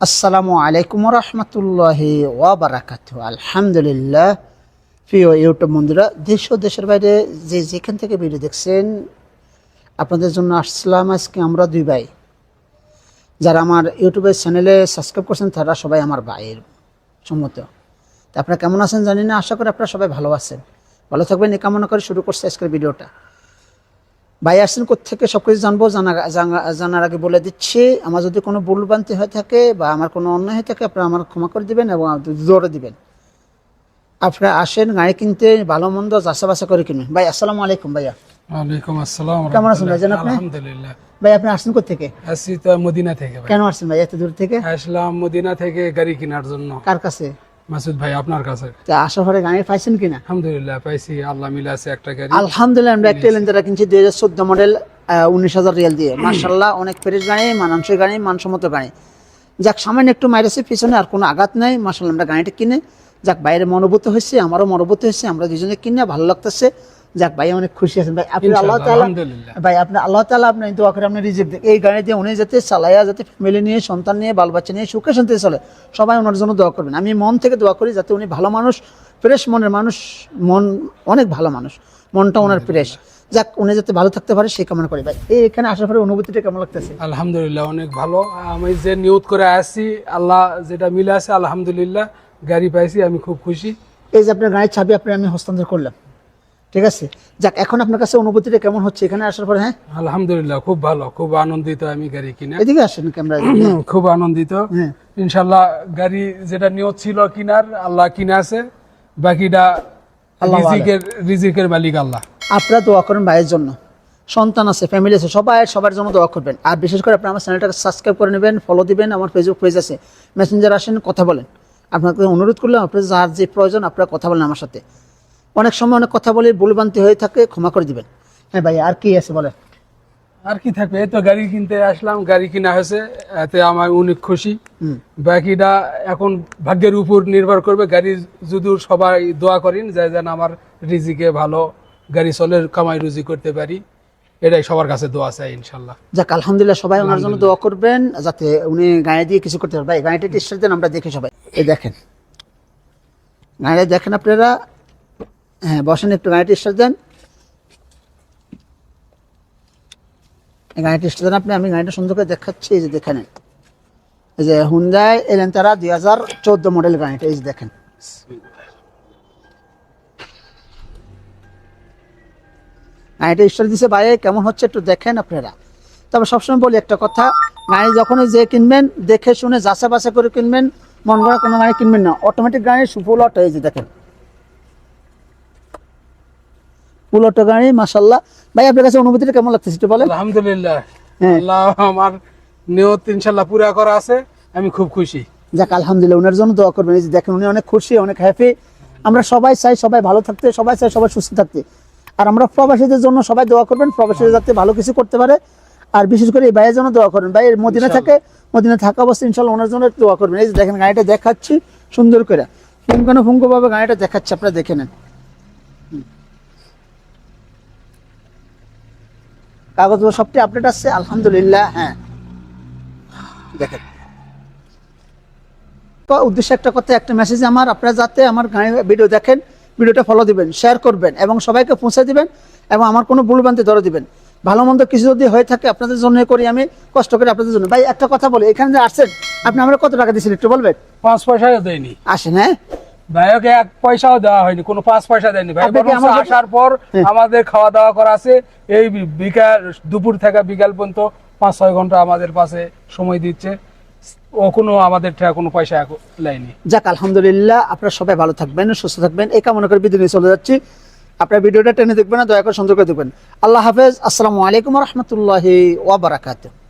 আসসালামু আলাইকুম রহমতুল্লাহি ওয়াবারাকাত আলহামদুলিল্লাহ। প্রিয় ইউটিউব বন্ধুরা, দেশ ও দেশের বাইরে যে যেখান থেকে ভিডিও দেখছেন, আপনাদের জন্য আসলাম আজকে আমরা দুই ভাই, যারা আমার ইউটিউবের চ্যানেলে সাবস্ক্রাইব করছেন, তারা সবাই আমার ভাইয়ের সম্মত। তা আপনারা কেমন আছেন জানি না, আশা করি আপনারা সবাই ভালো আছেন। ভালো থাকবেন, এই কামনা করে শুরু করছে আজকের ভিডিওটা। ভাই আসছেন কোথেকে সব কিছু জানব জানা জানা- জানার আগে বলে দিচ্ছি আমার যদি কোনো ভুল বানতে হয়ে থাকে বা আমার কোনো অন্যায় হয়ে থাকে আপনারা আমার ক্ষমা করে দিবেন এবং জোরে দিবেন। আপনারা আসেন গাড়ি কিনতে ভালো মন্দ যাচা বাসা করে কিনবেন ভাই আসসালামু আলাইকুম ভাইয়া। ওয়ালাইকুম আসসালাম কেমন আছেন ভাইজান আপনি? আলহামদুলিল্লাহ। ভাই আপনি আসছেন কোথেকে আসছি তো মদিনা থেকে কেন আসছেন ভাই এত দূর থেকে? আসলাম মদিনা থেকে গাড়ি কেনার জন্য। কার কাছে? মাসুদ ভাই আপনার কাছে? আসার পরে গাড়ি পাইছেন কিনা? আলহামদুলিল্লাহ পাইছি। আল্লাহ মিলে আছে একটা গাড়ি। আলহামদুলিল্লাহ আমরা একটা এলেন্দারা কিনছি দুই হাজার চোদ্দ মডেল উনিশ হাজার রিয়াল দিয়ে। মার্শাল্লাহ অনেক ফ্রেশ গাড়ি মানানসই গাড়ি মানসম্মত গাড়ি। যাক সামান্য একটু মাইরেছে পিছনে আর কোনো আঘাত নাই। মার্শাল্লাহ আমরা গাড়িটা কিনে যাক বাইরে মনোভূত হয়েছে আমারও মনোভূত হয়েছে আমরা দুজনে কিনে ভালো লাগতেছে। যাক ভাই অনেক খুশি আছেন। ভাই আপনি আল্লাহ আলহামদুলিল্লাহ। ভাই আপনি আল্লাহ তাআলা আপনি দোয়া করে আপনি রিজিক দেন এই গাড়ি দিয়ে উনি যাতে চালাইয়া যাতে ফ্যামিলি নিয়ে সন্তান নিয়ে বাল বাচ্চা নিয়ে সুখে শান্তি চলে সবাই ওনার জন্য দোয়া করবেন। আমি মন থেকে দোয়া করি যাতে উনি ভালো মানুষ ফ্রেশ মনের মানুষ মন অনেক ভালো মানুষ মনটা ওনার ফ্রেশ। যাক উনি যাতে ভালো থাকতে পারে সেই কামনা করি। ভাই এই এখানে আসার পরে অনুভূতিটা কেমন লাগতেছে? আলহামদুলিল্লাহ অনেক ভালো। আমি যে নিয়ত করে আসি আল্লাহ যেটা মিলে আছে আলহামদুলিল্লাহ গাড়ি পাইছি আমি খুব খুশি। এই যে আপনার গাড়ির চাবি আপনি আমি হস্তান্তর করলাম। ঠিক আছে? যাক এখন আপনার কাছে অনুভূতিটা কেমন হচ্ছে? এখানে আসার পরে হ্যাঁ? আলহামদুলিল্লাহ খুব ভালো খুব আনন্দিত আমি গাড়ি কিনে। এদিকে আসেন ক্যামেরা খুব আনন্দিত। হ্যাঁ। ইনশাল্লাহ গাড়ি যেটা নিয়ত ছিল কিনার আল্লাহ কিনে আছে। বাকিটা রিজিকের রিজিকের মালিক আল্লাহ। আপনারা দোয়া করেন ভাইয়ের জন্য। সন্তান আছে ফ্যামিলি আছে সবাই সবার জন্য দোয়া করবেন। আর বিশেষ করে আপনি আমার চ্যানেলটাকে সাবস্ক্রাইব করে নেবেন ফলো দিবেন আমার ফেসবুক পেজ আছে। মেসেঞ্জার আসেন কথা বলেন। আপনাকে অনুরোধ করলাম আপনার যার যে প্রয়োজন আপনারা কথা বলেন আমার সাথে। অনেক সময় অনেক কথা বলে ভুলবান্তি হয়ে থাকে ক্ষমা করে দিবেন। হ্যাঁ ভাই আর কি আছে বলেন? আর কি থাকবে? এই তো গাড়ি কিনতে আসলাম গাড়ি কিনা হয়েছে এতে আমার অনেক খুশি। বাকিটা এখন ভাগ্যের উপর নির্ভর করবে গাড়ি যদি সবাই দোয়া করেন যে যেন আমার রিজিকে ভালো গাড়ি চলে কামাই রুজি করতে পারি। এটাই সবার কাছে দোয়া চাই ইনশাল্লাহ। যাক আলহামদুলিল্লাহ সবাই ওনার জন্য দোয়া করবেন যাতে উনি গাড়ি দিয়ে কিছু করতে পারেন ভাই গাড়িটা টেস্টার দেন আমরা দেখি সবাই। এই দেখেন। গাড়িটা দেখেন আপনারা হ্যাঁ বসেন একটু, গাড়িটি স্টার্ট দেন। গাড়িটা স্টার্ট দেন আপনি, আমি গাড়িটা সুন্দর করে দেখাচ্ছি, এই যে দেখে নেন এই যে হুন্দাই এলেন তারা দুই হাজার চোদ্দ মডেল গাড়িটা, এই যে দেখেন। গাড়িটা স্টার্ট দিছে বাইরে কেমন হচ্ছে একটু দেখেন আপনারা। তবে সবসময় বলি একটা কথা, গাড়ি যখনই যে কিনবেন, দেখে শুনে যাচা বাসা করে কিনবেন, মন করা কোনো গাড়ি কিনবেন না। অটোমেটিক গাড়ি সুফল অটো, এই যে দেখেন। ফুল অটো গাড়ি মাসাল্লাহ ভাই আপনার কাছে অনুভূতিটা কেমন লাগতেছে একটু বলেন? আলহামদুলিল্লাহ। হ্যাঁ। আল্লাহ আমার নিয়ত ইনশাল্লাহ পুরা করা আছে আমি খুব খুশি। যাক আলহামদুলিল্লাহ ওনার জন্য দোয়া করবেন। এই যে দেখেন উনি অনেক খুশি অনেক হ্যাপি আমরা সবাই চাই সবাই ভালো থাকতে সবাই চাই সবাই সুস্থ থাকতে। আর আমরা প্রবাসীদের জন্য সবাই দোয়া করবেন প্রবাসীরা যাতে ভালো কিছু করতে পারে। আর বিশেষ করে এই ভাইয়ের জন্য দোয়া করবেন। ভাই এর মদিনা থাকে মদিনা থাকা অবস্থা ইনশাল্লাহ ওনার জন্য দোয়া করবেন। এই যে দেখেন গাড়িটা দেখাচ্ছি সুন্দর করে। ফুঙ্কানো ফুঙ্কোভাবে গাড়িটা দেখাচ্ছি আপনারা দেখে নেন। কাগজপত্র সবটি আপডেট আসছে আলহামদুলিল্লাহ হ্যাঁ। দেখেন। তো উদ্দেশ্য একটা কথা একটা মেসেজ আমার আপনারা যাতে আমার গানে ভিডিও দেখেন ভিডিওটা ফলো দিবেন শেয়ার করবেন এবং সবাইকে পৌঁছে দিবেন এবং আমার কোনো ভুল বানতে ধরে দিবেন। ভালো মন্দ কিছু যদি হয়ে থাকে আপনাদের জন্য করি আমি কষ্ট করে আপনাদের জন্য। ভাই একটা কথা বলি এখানে যে আসছেন আপনি আমরা কত টাকা দিয়েছেন একটু বলবেন? পাঁচ পয়সাও দেয়নি। আসেন হ্যাঁ? ভাইকে এক পয়সাও দেওয়া হয়নি কোনো পাঁচ পয়সা দেয়নি। ভাই আসার পর। আমাদের খাওয়া দাওয়া করা আছে। এই বিকাল দুপুর থেকে বিকাল পর্যন্ত পাঁচ ছয় ঘণ্টা আমাদের পাশে সময় দিচ্ছে। ও কোনো আমাদের কোনো পয়সা লাইনি যাক আলহামদুলিল্লাহ আপনারা সবাই ভালো থাকবেন সুস্থ থাকবেন। এই কামনা করে বিদায় চলে যাচ্ছি। আপনার ভিডিওটা টেনে দেখবেন না দয়া করে সুন্দর করে দেখবেন। আল্লাহ হাফেজ। আসসালামু আলাইকুম রহমতুল্লাহি ওয়াবারাকাতুহ